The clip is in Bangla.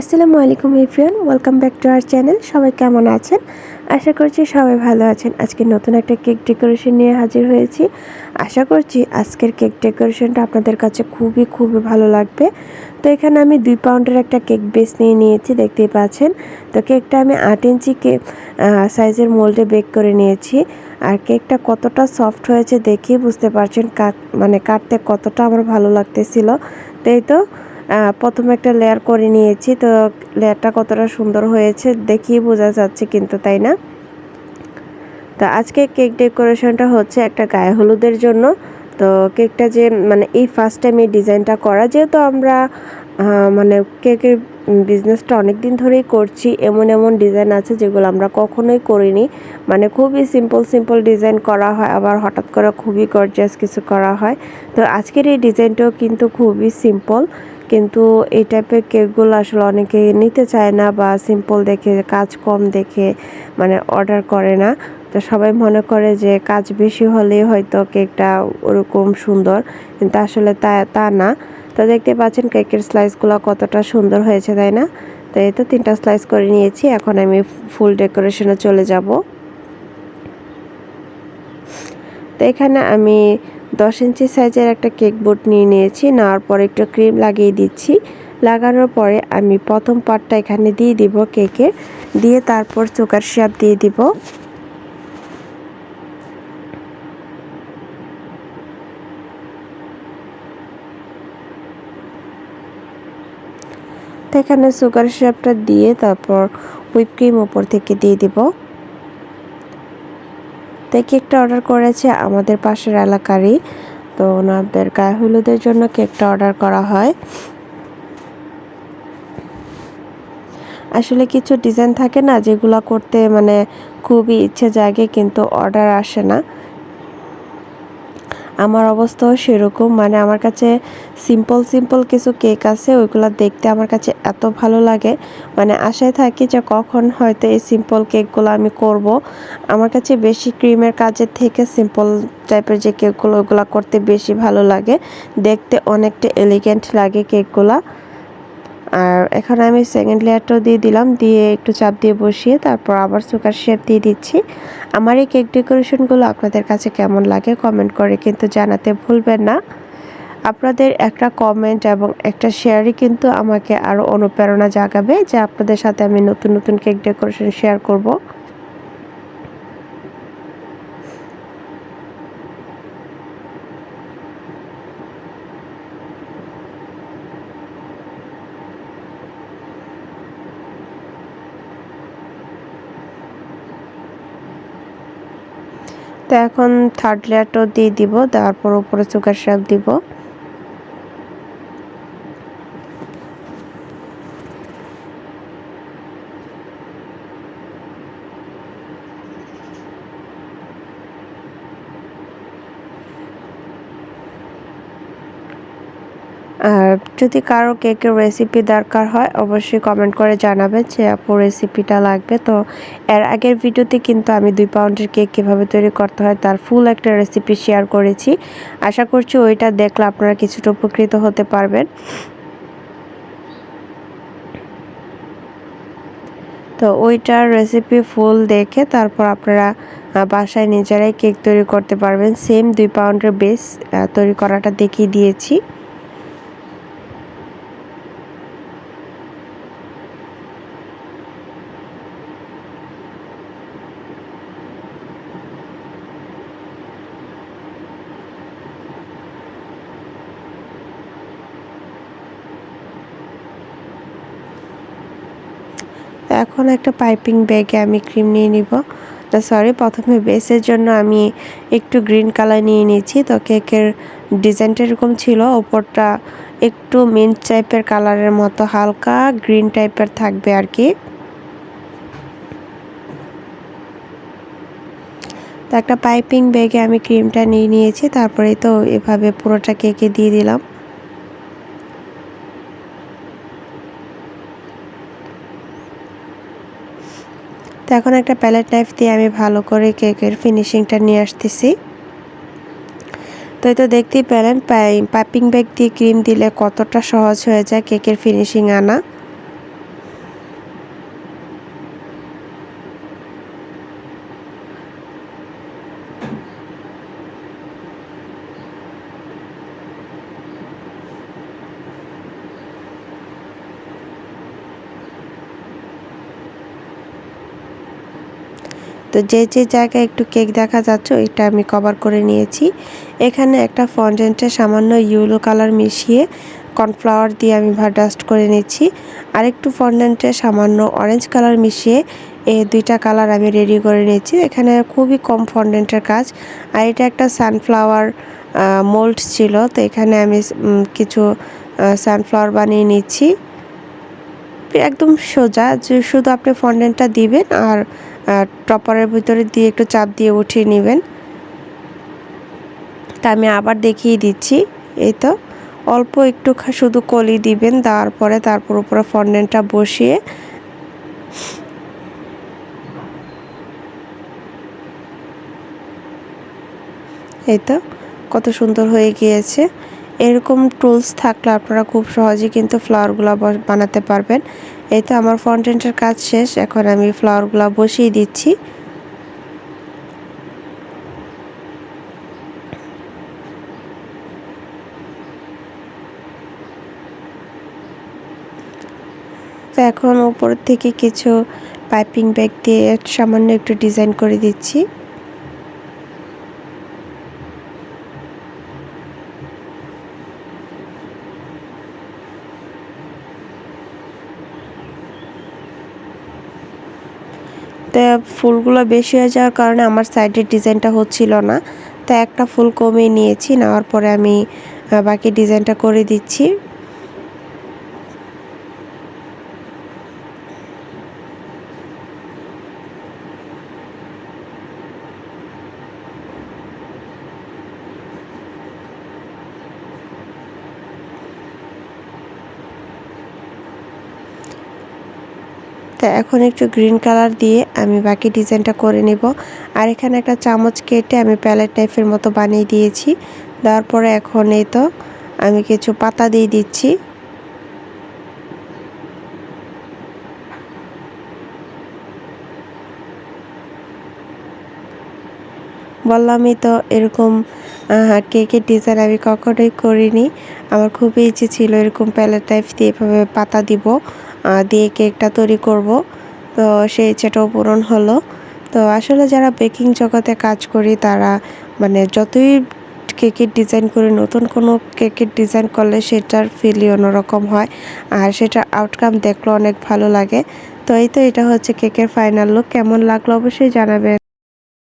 আসসালামু আলাইকুম everyone, welcome back to our channel. সবাই কেমন আছেন? আশা করছি সবাই ভালো আছেন। আজকে নতুন একটা কেক ডেকোরেশন নিয়ে হাজির হয়েছি। আশা করছি আজকের কেক ডেকোরেশনটা আপনাদের কাছে খুবই খুবই ভালো লাগবে। তো এখানে আমি দুই পাউন্ডের একটা কেক বেস নিয়ে নিয়েছি, দেখতেই পাচ্ছেন। তো কেকটা আমি আট ইঞ্চি কেক সাইজের মোল্ডে বেক করে নিয়েছি। আর কেকটা কতটা সফট হয়েছে দেখেই বুঝতে পারছেন, কাট মানে কাটতে কতটা আমার ভালো লাগতেছিল। তাই তো প্রথমে একটা লেয়ার করে নিয়েছি, তো লেয়ারটা কতটা সুন্দর হয়েছে দেখিয়ে বোঝা যাচ্ছে কিন্তু, তাই না? তো আজকে কেক ডেকোরেশনটা হচ্ছে একটা গায়ে হলুদের জন্য। তো কেকটা যে মানে এই ফার্স্ট টাইম এই ডিজাইনটা করা, যেহেতু আমরা মানে কেকের বিজনেসটা অনেক দিন ধরেই করছি, এমন এমন ডিজাইন আছে যেগুলো আমরা কখনোই করিনি। মানে খুবই সিম্পল সিম্পল ডিজাইন করা হয়, আবার হঠাৎ করে খুবই গর্জিয়াস কিছু করা হয়। তো আজকের এই ডিজাইনটাও কিন্তু খুবই সিম্পল কিন্তু এই টাইপের কেকগুলো আসলে অনেকে নিতে চায় না বা সিম্পল দেখে, কাজ কম দেখে মানে অর্ডার করে না। তো সবাই মনে করে যে কাজ বেশি হলেই হয়তো কেকটা ওরকম সুন্দর, কিন্তু আসলে তা তা না। তো দেখতে পাচ্ছেন কেকের স্লাইসগুলো কতটা সুন্দর হয়েছে, তাই না? তো এই তো তিনটা স্লাইস করে নিয়েছি, এখন আমি ফুল ডেকোরেশনে চলে যাব। তো এখানে আমি দশ ইঞ্চি সাইজের একটা কেক বোর্ড নিয়ে নিয়েছি, নেওয়ার পর একটু ক্রিম লাগিয়ে দিচ্ছি। লাগানোর পরে আমি প্রথম পাটটা এখানে দিয়ে দিব কেকে, দিয়ে তারপর চোকার শেপ দিয়ে দিব। এখানে সুগার শেপটা দিয়ে তারপর হুইপ ক্রিম উপর থেকে দিয়ে দিব। তো কেকটা অর্ডার করেছে আমাদের পাশের এলাকারই। তো ওনাদের গায়ে হলুদের জন্য কেকটা অর্ডার করা হয়। আসলে কিছু ডিজাইন থাকে না যেগুলো করতে মানে খুবই ইচ্ছে জাগে, কিন্তু অর্ডার আসে না। আমার অবস্থাও সেরকম। মানে আমার কাছে সিম্পল সিম্পল কিছু কেক আছে, ওইগুলো দেখতে আমার কাছে এত ভালো লাগে। মানে আশায় থাকি যে কখন হয়তো এই সিম্পল কেকগুলো আমি করব। আমার কাছে বেশি ক্রিমের কাজের থেকে সিম্পল টাইপের যে কেকগুলো ওইগুলো করতে বেশি ভালো লাগে। দেখতে অনেকটা এলিগেন্ট লাগে কেকগুলা আর এখন আমি সেকেন্ড লেয়ারটাও দিয়ে দিলাম, দিয়ে একটু চাপ দিয়ে বসিয়ে তারপর আবার সুগার শেপ দিয়ে দিচ্ছি। আমার এই কেক ডেকোরেশনগুলো আপনাদের কাছে কেমন লাগে কমেন্ট করে কিন্তু জানাতে ভুলবেন না। আপনাদের একটা কমেন্ট এবং একটা শেয়ারই কিন্তু আমাকে আরও অনুপ্রেরণা জাগাবে যে আপনাদের সাথে আমি নতুন নতুন কেক ডেকোরেশন শেয়ার করব। তো এখন থার্ড লেয়ারটাও দিয়ে দিব তারপর উপরে সুগার শাক দিব। আর যদি কারও কেকের রেসিপি দরকার হয়, অবশ্যই কমেন্ট করে জানাবেন যে আপু রেসিপিটা লাগবে। তো এর আগের ভিডিওতে কিন্তু আমি দুই পাউন্ডের কেক কীভাবে তৈরি করতে হয়, তার ফুল একটা রেসিপি শেয়ার করেছি। আশা করছি ওইটা দেখলে আপনারা কিছুটা উপকৃত হতে পারবেন। তো ওইটার রেসিপি ফুল দেখে তারপর আপনারা বাসায় নিজেরাই কেক তৈরি করতে পারবেন। সেম দুই পাউন্ডের বেস তৈরি করাটা দেখিয়ে দিয়েছি। এখন একটা পাইপিং ব্যাগে আমি ক্রিম নিয়ে নিব। তো সরি প্রথমে বেসের জন্য আমি একটু গ্রিন কালার নিয়ে নিয়েছি। তো কেকের ডিজাইনটা এরকম ছিল, ওপরটা একটু মিন্ট টাইপের কালারের মতো, হালকা গ্রিন টাইপের থাকবে আর কি। তো একটা পাইপিং ব্যাগে আমি ক্রিমটা নিয়ে নিয়েছি তারপরে তো এভাবে পুরোটা কেকে দিয়ে দিলাম। এখন একটা প্যালেট নাইফ দিয়ে আমি ভালো করে কেকের ফিনিশিংটা নিয়ে আসতেছি। তো এই তো দেখতেই পেলেন পাইপিং ব্যাগ দিয়ে ক্রিম দিলে কতটা সহজ হয়ে যায় কেকের ফিনিশিং আনা। তো যে যে জায়গায় একটু কেক দেখা যাচ্ছে, ওইটা আমি কভার করে নিয়েছি। এখানে একটা ফন্ডেন্টে সামান্য ইউলো কালার মিশিয়ে কর্নফ্লাওয়ার দিয়ে আমি ডাস্ট করে নিচ্ছি। আরেকটু ফন্ডেন্টে সামান্য অরেঞ্জ কালার মিশিয়ে এই দুইটা কালার আমি রেডি করে নিয়েছি। এখানে খুবই কম ফন্ডেন্টের কাজ। আর এটা একটা সানফ্লাওয়ার মোল্ড ছিল, তো এখানে আমি কিছু সানফ্লাওয়ার বানিয়ে নিচ্ছি। একদম সোজা, যে শুধু আপনি ফন্ডেন্টটা দিবেন আর টপারের ভিতরে দিয়ে একটু চাপ দিয়ে উঠিয়ে নেবেন। তা আমি আবার দেখিয়ে দিচ্ছি। এই তো, অল্প একটু শুধু কলি দিবেন দেওয়ার পরে তারপর উপরে ফন্ডেন্টটা বসিয়ে এই তো, কত সুন্দর হয়ে গিয়েছে। এরকম টুলস থাকলে আপনারা খুব সহজেই কিন্তু ফ্লাওয়ারগুলো বানাতে পারবেন। এই তো আমার ফন্টেন্টের কাজ শেষ, এখন আমি ফ্লাওয়ারগুলো বসিয়ে দিচ্ছি। তো এখন উপর থেকে কিছু পাইপিং ব্যাগ দিয়ে সামান্য একটু ডিজাইন করে দিচ্ছি। তো ফুলগুলো বেশি হয়ে যাওয়ার কারণে আমার সাইডের ডিজাইনটা হচ্ছিল না। তো একটা ফুল কমিয়ে নিয়েছি, নেওয়ার পরে আমি বাকি ডিজাইনটা করে দিচ্ছি। তো এখন একটু গ্রিন কালার দিয়ে আমি বাকি ডিজাইনটা করে নেব। আর এখানে একটা চামচ কেটে আমি প্যালেট টাইপের মতো বানিয়ে দিয়েছি। দেওয়ার পরে এখন এই তো আমি কিছু পাতা দিয়ে দিচ্ছি। বললামই তো এরকম কেকের ডিজাইন আমি কখনোই করিনি। আমার খুবই ইচ্ছে ছিল এরকম প্যালেট টাইপ দিয়ে এভাবে পাতা দিব। দিয়ে কেকটা তৈরি করব। তো সেই ইচ্ছেটাও পূরণ হলো। তো আসলে যারা বেকিং জগতে কাজ করি, তারা মানে যতই কেকের ডিজাইন করে, নতুন কোনো কেকের ডিজাইন করলে সেটার ফিলই অন্যরকম হয়। আর সেটার আউটকাম দেখলে অনেক ভালো লাগে। তো এই তো এটা হচ্ছে কেকের ফাইনাল লুক কেমন লাগল অবশ্যই জানাবেন।